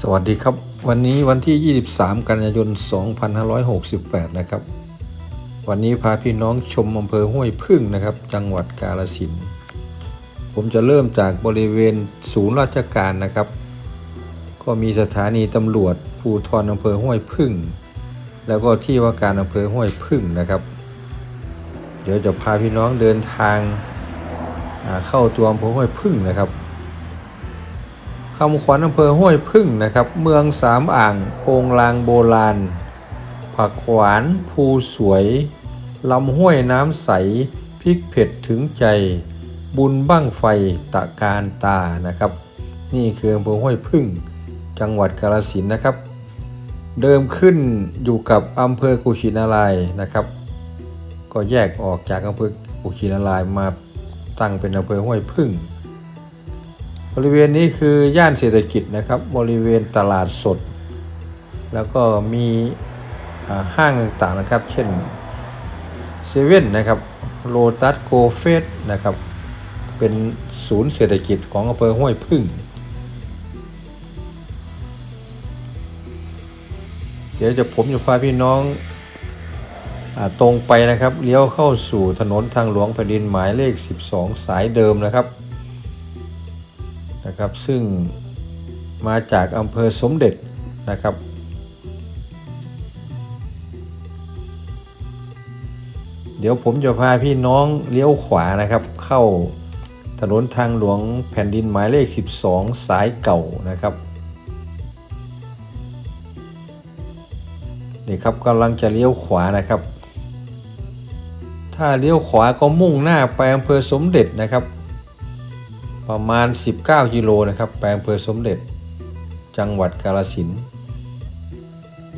สวัสดีครับ วันนี้วันที่ 23 กันยายน 2568 นะครับ วันนี้พาพี่น้องชมอำเภอห้วยพึ่งนะครับ จังหวัดกาฬสินธุ์ผมจะเริ่มจากบริเวณศูนย์ราชการนะครับ ก็มีสถานีตำรวจภูทรอำเภอห้วยพึ่ง แล้วก็ที่ว่าการอำเภอห้วยพึ่งนะครับ เดี๋ยวจะพาพี่น้องเดินทางเข้าตัวอำเภอห้วยพึ่งนะครับ คำขวัญอำเภอห้วยพึ่งนะครับ เมืองสามอ่างโปงลางโบราณ ผักหวานภูสวยลำห้วยน้ำใสพริกเผ็ดถึงใจ บุญบ้างไฟตะการตานะครับ นี่คืออำเภอห้วยพึ่ง จังหวัดกาฬสินนะครับ เดิมขึ้นอยู่กับอำเภอกุชินารายนะครับ ก็แยกออกจากอำเภอกุชินารายมาตั้งเป็นอำเภอห้วยพึ่ง บริเวณนี้คือย่านเศรษฐกิจนะครับ บริเวณตลาดสด แล้วก็มีห้างต่างๆนะครับ เช่นเซเว่นนะครับโลตัสโกเฟสนะครับ เป็นศูนย์เศรษฐกิจของอำเภอห้วยพึ่ง เดี๋ยวจะผมจะพาพี่น้องอตรงไปนะครับ เลี้ยวเข้าสู่ถนนทางหลวงแผ่นดินหมายเลข 12 สายเดิมนะครับ นะครับซึ่งมาจากอำเภอสมเด็จนะครับ เดี๋ยวผมจะพาพี่น้องเลี้ยวขวานะครับ เข้าถนนทางหลวงแผ่นดินหมายเลข 12 สายเก่านะครับนี่ครับกำลังจะเลี้ยวขวานะครับ ถ้าเลี้ยวขวาก็มุ่งหน้าไปอำเภอสมเด็จนะครับ ประมาณ 19กิโลนะครับแปลงอำเภอสมเด็จ จังหวัดกาฬสิน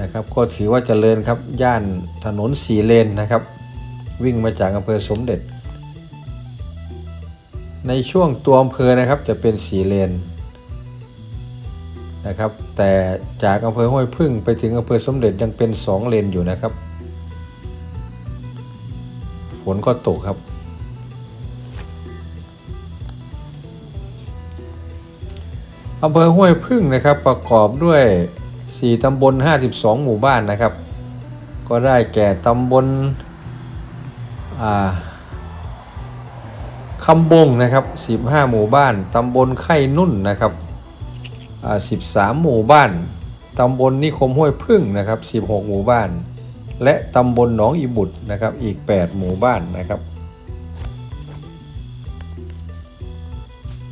นะครับ ก็ถือว่าเจริญครับ ย่านถนนสีเลนนะครับ วิ่งมาจากอำเภอสมเด็จ ในช่วงตัวอำเภอนะครับจะเป็นสีเลนนะครับ แต่จากอำเภอห้วยพึ่งไปถึงอำเภอสมเด็จยังเป็น 2 เลนอยู่นะครับ ฝนก็ตกครับ อำเภอห้วยพึ่งนะครับประกอบด้วย 4 ตำบล 52 หมู่บ้านนะครับ ก็ได้แก่ตำบลอ่าคำบงนะครับ 15 หมู่บ้าน ตำบลไข่นุ่นนะครับ 13 หมู่บ้าน ตำบลนิคมห้วยพึ่งนะครับ 16 หมู่บ้าน และตำบลหนองอีบุตรนะครับ อีก 8 หมู่บ้านนะครับ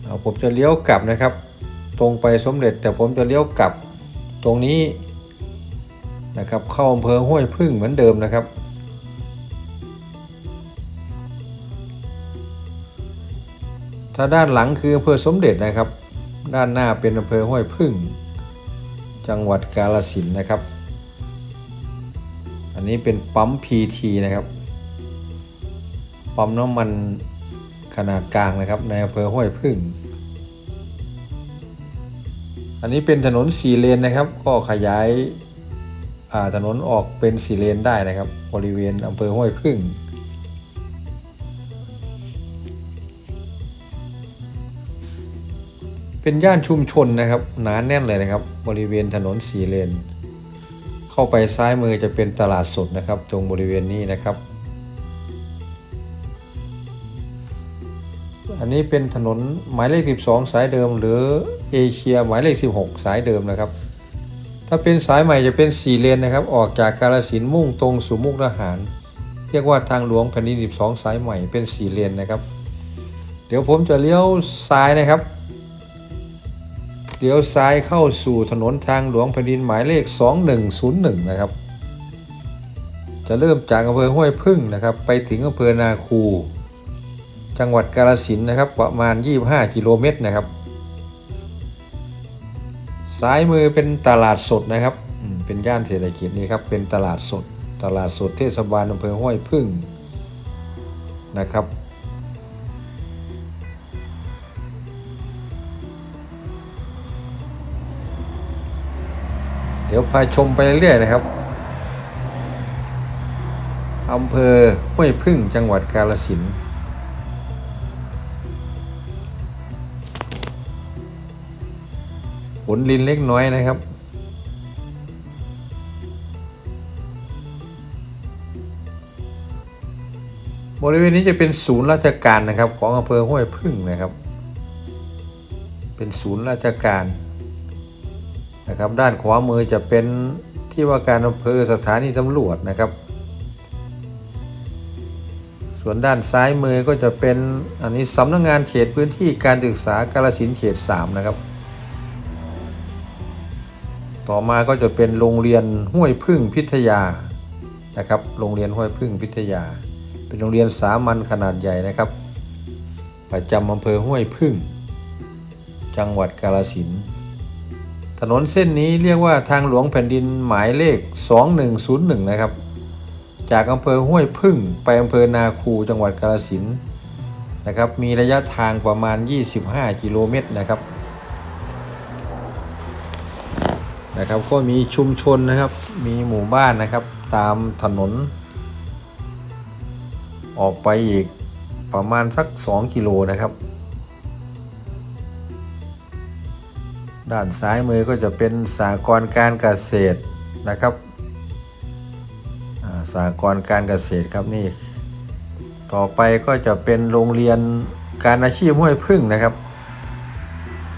เอาผมจะเลี้ยวกลับนะครับ ตรงไปสมเด็จ แต่ผมจะเลี้ยวกลับตรงนี้นะครับเข้าอำเภอห้วยพึ่งเหมือนเดิมนะครับ ถ้าด้านหลังคืออำเภอสมเด็จนะครับ ด้านหน้าเป็นอำเภอห้วยพึ่ง จังหวัดกาฬสินนะครับ อันนี้เป็นปั๊ม PT นะครับปั๊มน้ำมันขนาดกลางนะครับในอำเภอห้วยพึ่ง อันนี้เป็นถนนสี่เลนนะครับ ก็ขยายาถนนออกเป็นสี่เลนได้นะครับ บริเวณอำเภอห้วยพึ่ง เป็นย่านชุมชนนะครับหนาแน่นเลยนะครับ บริเวณถนนสี่เลน เข้าไปซ้ายมือจะเป็นตลาดสดนะครับ ตรงบริเวณนี้นะครับ อันนี้เป็นถนนหมายเลข 12 สายเดิมหรือ เอเชียหมายเลข 16 สายเดิมนะครับ ถ้าเป็นสายใหม่จะเป็น 4 เลนนะครับ ออกจากกาลสินมุ่งตรงสู่มุกดาหาร เรียกว่าทางหลวงแผ่นดิน 12 สายใหม่เป็น 4 เลนนะครับ เดี๋ยวผมจะเลี้ยวซ้ายนะครับ เลี้ยวซ้ายเข้าสู่ถนนทางหลวงแผ่นดินหมายเลข 2101 นะครับ จะเริ่มจากอำเภอห้วยพึ่งนะครับ ไปถึงอำเภอนาคู จังหวัดกาฬสินนะครับประมาณ 25 กิโลเมตรนะครับ ซ้ายมือเป็นตลาดสดนะครับเป็นย่านเศรษฐกิจนี่ครับเป็นตลาดสด ตลาดสดเทศบาลอำเภอห้วยพึ่งนะครับ เดี๋ยวพาชมไปเรื่อยนะครับอำเภอห้วยพึ่งจังหวัดกาฬสินธุ์ ถฝนลินเล็กน้อยนะครับ บริเวณนี้จะเป็นศูนย์ราชการนะครับ ของอำเภอห้วยพึ่งนะครับ เป็นศูนย์ราชการนะครับ ด้านขวามือจะเป็นที่ว่าการอำเภอสถานีตำรวจนะครับ ส่วนด้านซ้ายมือก็จะเป็นอันนี้สำนักงงานเขตพื้นที่การศึกษากาลสินเขต 3 นะครับ ต่อมาก็จะเป็นโรงเรียนห้วยพึ่งพิทยานะครับ โรงเรียนห้วยพึ่งพิทยา เป็นโรงเรียนสามัญขนาดใหญ่นะครับ ประจำอำเภอห้วยพึ่ง จังหวัดกาลสินถนนเส้นนี้เรียกว่าทางหลวงแผ่นดินหมายเลข 2101 นะครับ จากอำเภอห้วยพึ่งไปอำเภอนาคูจังหวัดกาลสินนะครับ มีระยะทางประมาณ 25 กิโลเมตรนะครับ นะครับ ก็มีชุมชนนะครับ มีหมู่บ้านนะครับ ตามถนน ออกไปอีกประมาณสัก 2 กิโลนะครับ ด้านซ้ายมือก็จะเป็นสากรการเกษตรนะครับสากรการเกษตรครับนี่ ต่อไปก็จะเป็นโรงเรียนการอาชีพห้วยพึ่งนะครับ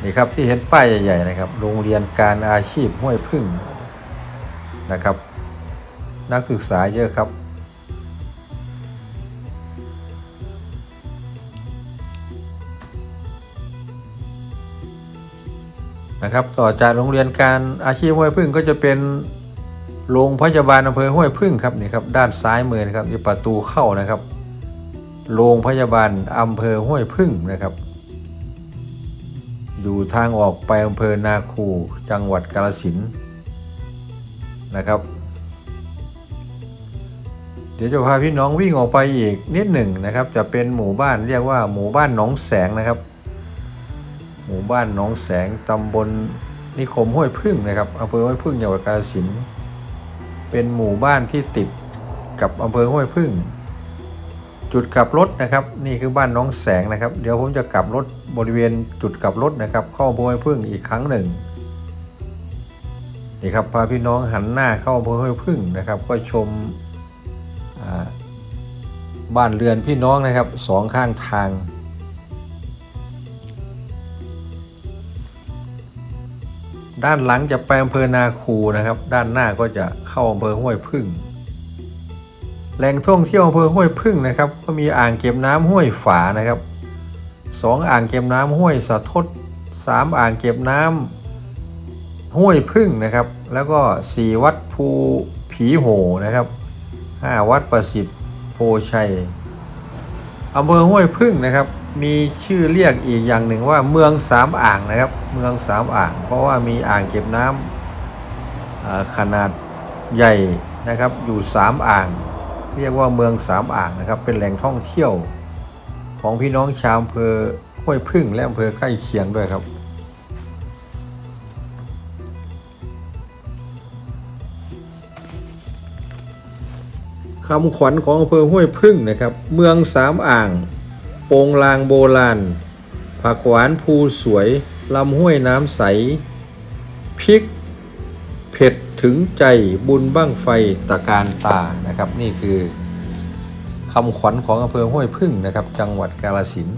นี่ครับที่เห็นป้ายใหญ่ๆนะครับ โรงเรียนการอาชีพห้วยพึ่งนะครับ นักศึกษาเยอะครับนะครับต่อจากโรงเรียนการอาชีพห้วยพึ่งก็จะเป็นโรงพยาบาลอำเภอห้วยพึ่งครับนี่ครับด้านซ้ายมือนะครับที่ประตูเข้านะครับโรงพยาบาลอำเภอห้วยพึ่งนะครับ อยู่ทางออกไปอำเภอนาคูจังหวัดกาฬสินนะครับ เดี๋ยวจะพาพี่น้องวิ่งออกไปอีกนิดหนึ่งนะครับ จะเป็นหมู่บ้านเรียกว่าหมู่บ้านหนองแสงนะครับ หมู่บ้านหนองแสงตำบลนิคมห้วยพึ่งนะครับอำเภอห้วยพึ่งจังหวัดกาฬสินเป็นหมู่บ้านที่ติดกับอำเภอห้วยพึ่ง จุดกลับรถนะครับ นี่คือบ้านน้องแสงนะครับ เดี๋ยวผมจะกลับรถบริเวณจุดกลับรถนะครับ เข้าอำเภอห้วยพึ่งอีกครั้งหนึ่งนี่ครับพาพี่น้องหันหน้าเข้าอำเภอห้วยพึ่งนะครับ ก็ชมบ้านเรือนพี่น้องนะครับสองข้างทางด้านหลังจะไปอำเภอนาคูนะครับ ด้านหน้าก็จะเข้าอำเภอห้วยพึ่ง แหล่งท่องเที่ยวอำเภอห้วยพึ่งนะครับ ก็มีอ่างเก็บน้ำห้วยฝานะครับสองอ่างเก็บน้ำห้วยสะทดสามอ่างเก็บน้ำห้วยพึ่งนะครับ แล้วก็สี่วัดภูผีโหนะครับห้าวัดประสิทธิ์โพชัยอำเภอห้วยพึ่งนะครับ มีชื่อเรียกอีกอย่างหนึ่งว่าเมืองสามอ่างนะครับ เมืองสามอ่าง เพราะว่ามีอ่างเก็บน้ำอ่าขนาดใหญ่นะครับอยู่สามอ่าง เรียกว่าเมืองสามอ่างนะครับ เป็นแหล่งท่องเที่ยว ของพี่น้องชาวอำเภอห้วยพึ่งและอำเภอใกล้เคียงด้วยครับ คำขวัญของอำเภอห้วยพึ่งนะครับ เมืองสามอ่างโปงลางโบราณผักหวานภูสวยลำห้วยน้ำใสพริก ถึงใจบุญบ้างไฟตะการตานะครับ นี่คือคำขวัญของอำเภอห้วยพึ่งนะครับ จังหวัดกาฬสิน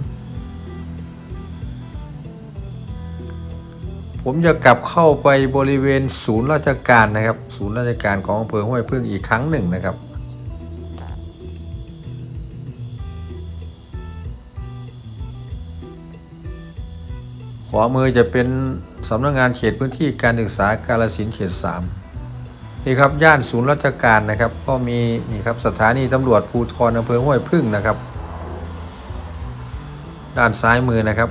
ผมจะกลับเข้าไปบริเวณศูนย์ราชการนะครับ ศูนย์ราชการของอำเภอห้วยพึ่งอีกครั้งหนึ่งนะครับขวามือจะเป็นสำนักงานเขตพื้นที่การศึกษากาลสินเขต3 นี่ครับย่านศูนย์ราชการนะครับ ก็มีนี่ครับสถานีตำรวจภูธรอำเภอห้วยพึ่งนะครับ ด้านซ้ายมือนะครับ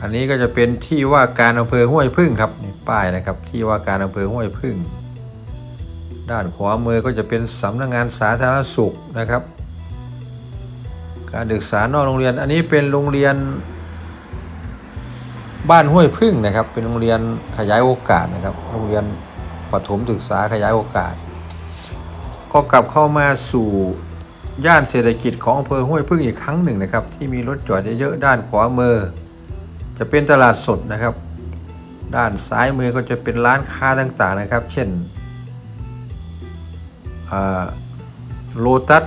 อันนี้ก็จะเป็นที่ว่าการอำเภอห้วยพึ่งครับนี่ป้ายนะครับที่ว่าการอำเภอห้วยพึ่ง ด้านขวามือก็จะเป็นสำนักงานสาธารณสุขนะครับ การศึกษานอกโรงเรียนอันนี้เป็นโรงเรียน บ้านห้วยพึ่งนะครับ เป็นโรงเรียนขยายโอกาสนะครับ โรงเรียนประถมศึกษาขยายโอกาส ก็กลับเข้ามาสู่ย่านเศรษฐกิจของอำเภอห้วยพึ่งอีกครั้งหนึ่งนะครับ ที่มีรถจอดเยอะๆด้านขวามือจะเป็นตลาดสดนะครับ ด้านซ้ายมือก็จะเป็นร้านค้าต่างๆนะครับ เช่นโลตัส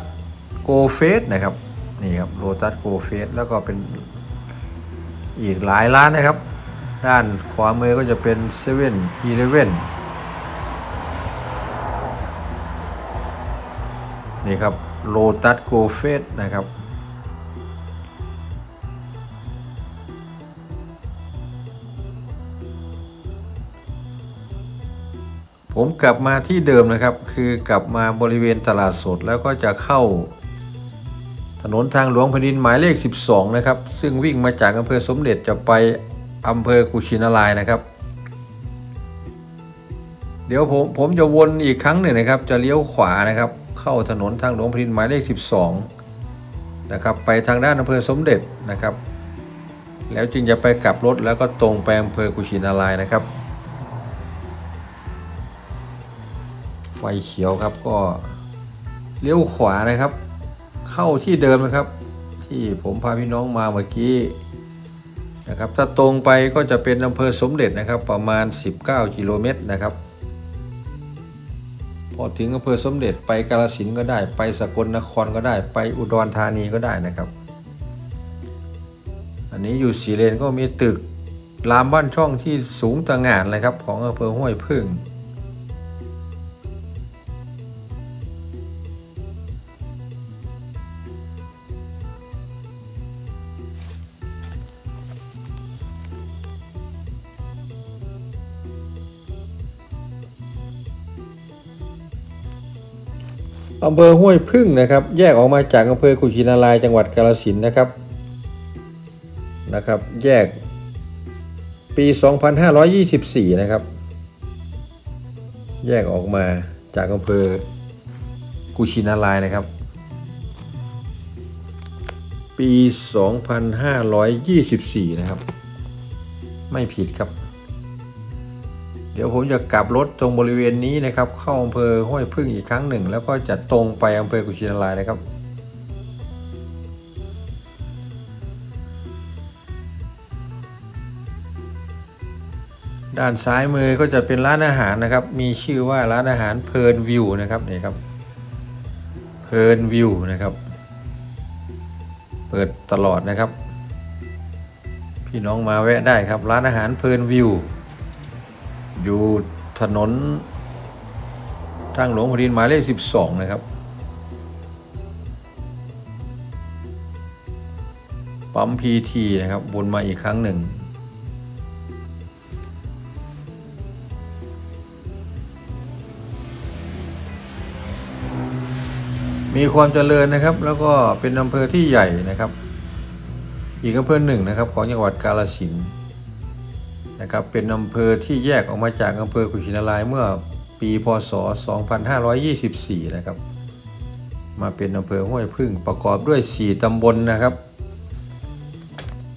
โกเฟสนะครับนี่ครับโลตัสโกเฟสแล้วก็เป็นอีกหลายร้านนะครับ ด้านขวามือก็จะเป็นเซเว่นอีเลเว่นนี่ครับโลตัสโกเฟสนะครับ ผมกลับมาที่เดิมนะครับ คือกลับมาบริเวณตลาดสดแล้วก็จะเข้าถนนทางหลวงแผ่นดินหมายเลข 12 นะครับ ซึ่งวิ่งมาจากอำเภอสมเด็จจะไป อำเภอกุชินารายนะครับ เดี๋ยวผมผมจะวนอีกครั้งหนึ่งนะครับ จะเลี้ยวขวานะครับ เข้าถนนทางหลวงแผ่นดินหมายเลข 12 นะครับ ไปทางด้านอำเภอสมเด็จนะครับ แล้วจึงจะไปกลับรถแล้วก็ตรงไปอำเภอกุชินารายนะครับไฟเขียวครับก็เลี้ยวขวานะครับ เข้าที่เดิมนะครับ ที่ผมพาพี่น้องมาเมื่อกี้ นะครับถ้าตรงไปก็จะเป็นอำเภอสมเด็จนะครับประมาณ 19 กิโลเมตรนะครับ พอถึงอำเภอสมเด็จไปกาลสินก็ได้ ไปสกลนครก็ได้ ไปอุดรธานีก็ได้นะครับ อันนี้อยู่สีเลนก็มีตึกรามบ้านช่องที่สูงตระหง่านเลยครับของอำเภอห้วยพึ่ง อำเภอห้วยพึ่งนะครับ แยกออกมาจากอำเภอกุชินารายจังหวัดกาฬสินนะครับนะครับ แยกปี 2524 นะครับ แยกออกมาจากอำเภอกุชินารายนะครับ ปี 2524 นะครับ ไม่ผิดครับ เดี๋ยวผมจะกลับรถตรงบริเวณนี้นะครับ เข้าอำเภอห้วยพึ่งอีกครั้งหนึ่ง แล้วก็จะตรงไปอำเภอกุชินารายนะครับ ด้านซ้ายมือก็จะเป็นร้านอาหารนะครับ มีชื่อว่าร้านอาหารเพลินวิวนะครับนี่ครับเพลินวิวนะครับ เปิดตลอดนะครับ พี่น้องมาแวะได้ครับร้านอาหารเพลินวิว อยู่ถนนทางหลวงแผ่นดินหมายเลข 12 นะครับ ปั๊มพีทีนะครับวนมาอีกครั้งหนึ่ง มีความเจริญนะครับ แล้วก็เป็นอำเภอที่ใหญ่นะครับ อีกอำเภอหนึ่งนะครับ ของจังหวัดกาฬสินธุ์ นะครับเป็นอำเภอที่แยกออกมาจากอำเภอกุชินารายเมื่อปีพศ 2524 นะครับ มาเป็นอำเภอห้วยพึ่งประกอบด้วย 4 ตำบลนะครับ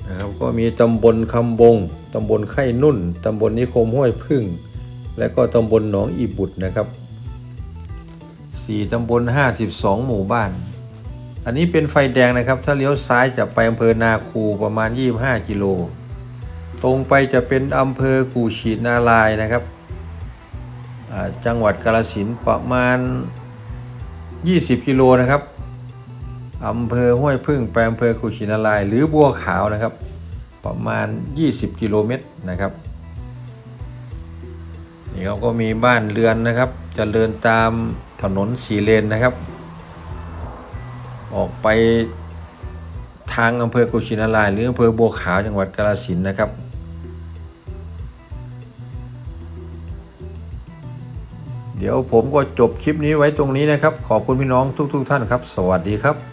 นะครับ ก็มีตำบลคำบง ตำบลไข่นุ่น ตำบลนิคมห้วยพึ่ง และก็ตำบลหนองอีบุตรนะครับ 4 ตำบล 52 หมู่บ้าน อันนี้เป็นไฟแดงนะครับ ถ้าเลี้ยวซ้ายจะไปอำเภอนาคูประมาณ 25 กิโล ตรงไปจะเป็นอำเภอกูฉีดนารายนะครับ จังหวัดกาฬสินประมาณ 20 กิโลนะครับอำเภอห้วยพึ่งไปอำเภอกูฉีดนาราย หรือบัวขาวนะครับ ประมาณ 20 กิโลเมตรนะครับนี่เขาก็มีบ้านเรือนนะครับจเจริญตามถนนสีเลนนะครับ ออกไปทางอำเภอกุชินารายหรืออำเภอบัวขาวจังหวัดกาฬสินนะครับ เดี๋ยวผมก็จบคลิปนี้ไว้ตรงนี้นะครับ ขอบคุณพี่น้องทุก ๆทท่านครับ สวัสดีครับ